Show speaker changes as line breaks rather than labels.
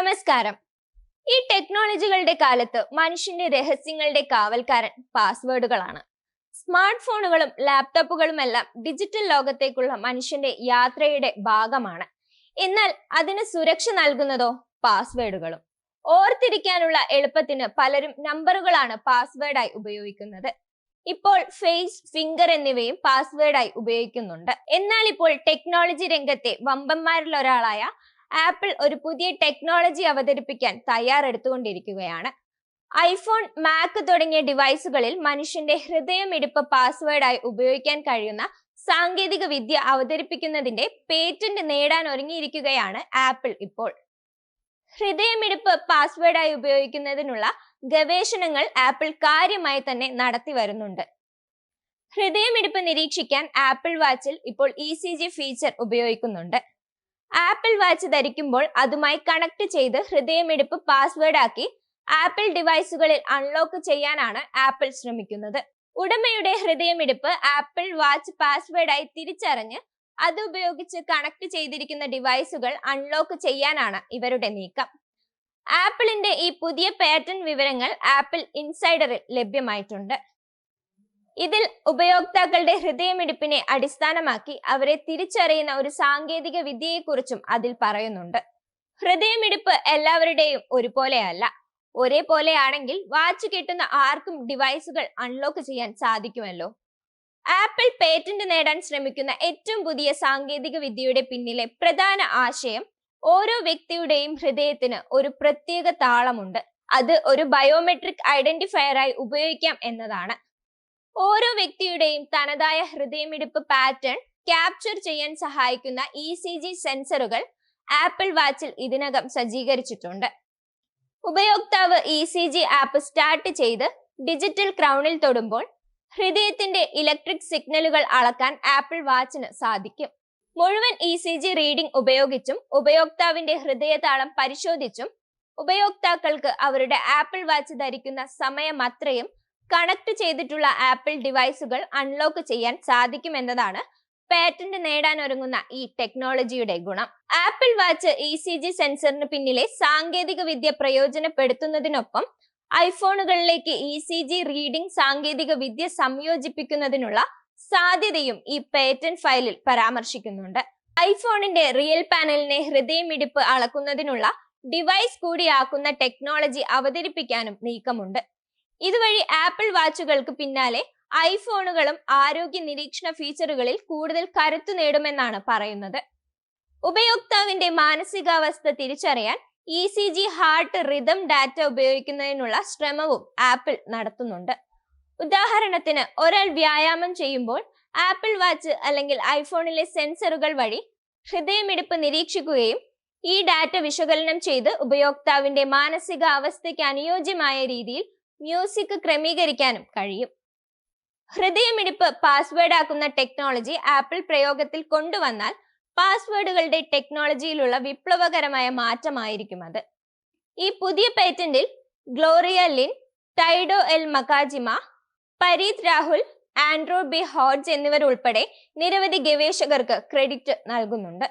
നമസ്കാരം. ഈ ടെക്നോളജികളുടെ കാലത്ത് മനുഷ്യന്റെ രഹസ്യങ്ങളുടെ കാവൽക്കാരൻ പാസ്വേഡുകളാണ്. സ്മാർട്ട് ഫോണുകളും ലാപ്ടോപ്പുകളും എല്ലാം ഡിജിറ്റൽ ലോകത്തേക്കുള്ള മനുഷ്യന്റെ യാത്രയുടെ ഭാഗമാണ്. എന്നാൽ അതിന് സുരക്ഷ നൽകുന്നതോ പാസ്വേഡുകളും? ഓർത്തിരിക്കാനുള്ള എളുപ്പത്തിന് പലരും നമ്പറുകളാണ് പാസ്വേഡായി ഉപയോഗിക്കുന്നത്. ഇപ്പോൾ ഫേസ് ഫിംഗർ എന്നിവയും പാസ്വേഡായി ഉപയോഗിക്കുന്നുണ്ട്. എന്നാൽ ഇപ്പോൾ ടെക്നോളജി രംഗത്തെ വമ്പന്മാരിൽ ഒരാളായ ആപ്പിൾ ഒരു പുതിയ ടെക്നോളജി അവതരിപ്പിക്കാൻ തയ്യാറെടുത്തുകൊണ്ടിരിക്കുകയാണ്. ഐഫോൺ മാക്ക് തുടങ്ങിയ ഡിവൈസുകളിൽ മനുഷ്യന്റെ ഹൃദയമിടിപ്പ് പാസ്വേഡായി ഉപയോഗിക്കാൻ കഴിയുന്ന സാങ്കേതിക വിദ്യ അവതരിപ്പിക്കുന്നതിന്റെ പേറ്റന്റ് നേടാൻ ഒരുങ്ങിയിരിക്കുകയാണ് ആപ്പിൾ ഇപ്പോൾ. ഹൃദയമിടിപ്പ് പാസ്വേഡായി ഉപയോഗിക്കുന്നതിനുള്ള ഗവേഷണങ്ങൾ ആപ്പിൾ കാര്യമായി തന്നെ നടത്തി വരുന്നുണ്ട്. ഹൃദയമിടിപ്പ് നിരീക്ഷിക്കാൻ ആപ്പിൾ വാച്ചിൽ ഇപ്പോൾ ഇ സി ജി ഫീച്ചർ ഉപയോഗിക്കുന്നുണ്ട്. ആപ്പിൾ വാച്ച് ധരിക്കുമ്പോൾ അതുമായി കണക്ട് ചെയ്ത് ഹൃദയമിടിപ്പ് പാസ്വേഡ് ആക്കി ആപ്പിൾ ഡിവൈസുകളിൽ അൺലോക്ക് ചെയ്യാനാണ് ആപ്പിൾ ശ്രമിക്കുന്നത്. ഉടമയുടെ ഹൃദയമിടിപ്പ് ആപ്പിൾ വാച്ച് പാസ്വേഡായി തിരിച്ചറിഞ്ഞ് അത് ഉപയോഗിച്ച് കണക്ട് ചെയ്തിരിക്കുന്ന ഡിവൈസുകൾ അൺലോക്ക് ചെയ്യാനാണ് ഇവരുടെ നീക്കം. ആപ്പിളിന്റെ ഈ പുതിയ പാറ്റേൺ വിവരങ്ങൾ ആപ്പിൾ ഇൻസൈഡറിൽ ലഭ്യമായിട്ടുണ്ട്. ഇതിൽ ഉപയോക്താക്കളുടെ ഹൃദയമിടിപ്പിനെ അടിസ്ഥാനമാക്കി അവരെ തിരിച്ചറിയുന്ന ഒരു സാങ്കേതിക വിദ്യയെക്കുറിച്ചും അതിൽ പറയുന്നുണ്ട്. ഹൃദയമിടിപ്പ് എല്ലാവരുടെയും ഒരുപോലെയല്ല. ഒരേപോലെയാണെങ്കിൽ വാച്ച് കിട്ടുന്ന ആർക്കും ഡിവൈസുകൾ അൺലോക്ക് ചെയ്യാൻ സാധിക്കുമല്ലോ. ആപ്പിൾ പേറ്റന്റ് നേടാൻ ശ്രമിക്കുന്ന ഏറ്റവും പുതിയ സാങ്കേതിക വിദ്യയുടെ പിന്നിലെ പ്രധാന ആശയം ഓരോ വ്യക്തിയുടെയും ഹൃദയത്തിന് ഒരു പ്രത്യേക താളമുണ്ട്. അത് ഒരു ബയോമെട്രിക് ഐഡന്റിഫയറായി ഉപയോഗിക്കാം എന്നതാണ്. ഓരോ വ്യക്തിയുടെയും തനതായ ഹൃദയമിടിപ്പ് പാറ്റേൺ ക്യാപ്ചർ ചെയ്യാൻ സഹായിക്കുന്ന ഇ സി ജി സെൻസറുകൾ ആപ്പിൾ വാച്ചിൽ ഇതിനകം സജ്ജീകരിച്ചിട്ടുണ്ട്. ഉപയോക്താവ് E C G app start ചെയ്ത് ഡിജിറ്റൽ ക്രൗണിൽ തൊടുമ്പോൾ ഹൃദയത്തിന്റെ ഇലക്ട്രിക് സിഗ്നലുകൾ അളക്കാൻ ആപ്പിൾ വാച്ചിന് സാധിക്കും. മുഴുവൻ ഇ സി ജി റീഡിംഗ് ഉപയോഗിച്ചും ഉപയോക്താവിന്റെ ഹൃദയതാളം പരിശോധിച്ചും ഉപയോക്താക്കൾക്ക് അവരുടെ ആപ്പിൾ വാച്ച് ധരിക്കുന്ന സമയമത്രയും കണക്ട് ചെയ്തിട്ടുള്ള ആപ്പിൾ ഡിവൈസുകൾ അൺലോക്ക് ചെയ്യാൻ സാധിക്കുമെന്നതാണ് പാറ്റന്റ് നേടാൻ ഒരുങ്ങുന്ന ഈ ടെക്നോളജിയുടെ ഗുണം. Apple watch E C G സെൻസറിന് പിന്നിലെ സാങ്കേതിക വിദ്യ പ്രയോജനപ്പെടുത്തുന്നതിനൊപ്പം ഐഫോണുകളിലേക്ക് ഇ സി ജി റീഡിംഗ് സാങ്കേതിക വിദ്യ സംയോജിപ്പിക്കുന്നതിനുള്ള സാധ്യതയും ഈ പേറ്റന്റ് ഫയലിൽ പരാമർശിക്കുന്നുണ്ട്. ഐഫോണിന്റെ റിയൽ പാനലിനെ ഹൃദയമിടിപ്പ് അളക്കുന്നതിനുള്ള ഡിവൈസ് കൂടിയാക്കുന്ന ടെക്നോളജി അവതരിപ്പിക്കാനും നീക്കമുണ്ട്. ഇതുവഴി ആപ്പിൾ വാച്ചുകൾക്ക് പിന്നാലെ ഐഫോണുകളും ആരോഗ്യ നിരീക്ഷണ ഫീച്ചറുകളിൽ കൂടുതൽ കരുത്തു നേടുമെന്നാണ് പറയുന്നത്. ഉപയോക്താവിന്റെ മാനസികാവസ്ഥ തിരിച്ചറിയാൻ E C G heart rhythm data ഉപയോഗിക്കുന്നതിനുള്ള ശ്രമവും ആപ്പിൾ നടത്തുന്നുണ്ട്. ഉദാഹരണത്തിന് ഒരാൾ വ്യായാമം ചെയ്യുമ്പോൾ ആപ്പിൾ വാച്ച് അല്ലെങ്കിൽ ഐഫോണിലെ സെൻസറുകൾ വഴി ഹൃദയമിടിപ്പ് നിരീക്ഷിക്കുകയും ഈ ഡാറ്റ വിശകലനം ചെയ്ത് ഉപയോക്താവിന്റെ മാനസികാവസ്ഥയ്ക്ക് അനുയോജ്യമായ രീതിയിൽ മ്യൂസിക് ക്രമീകരിക്കാനും കഴിയും. ഹൃദയമിടിപ്പ് പാസ്വേഡ് ആക്കുന്ന ടെക്നോളജി ആപ്പിൾ പ്രയോഗത്തിൽ കൊണ്ടുവന്നാൽ പാസ്വേഡുകളുടെ ടെക്നോളജിയിലുള്ള വിപ്ലവകരമായ മാറ്റമായിരിക്കും അത്. ഈ പുതിയ പേറ്റന്റിൽ Gloria Lin Taido L Nakajima Pareet Rahul Andrea B Hodge എന്നിവരുൾപ്പെടെ നിരവധി ഗവേഷകർക്ക് ക്രെഡിറ്റ് നൽകുന്നുണ്ട്.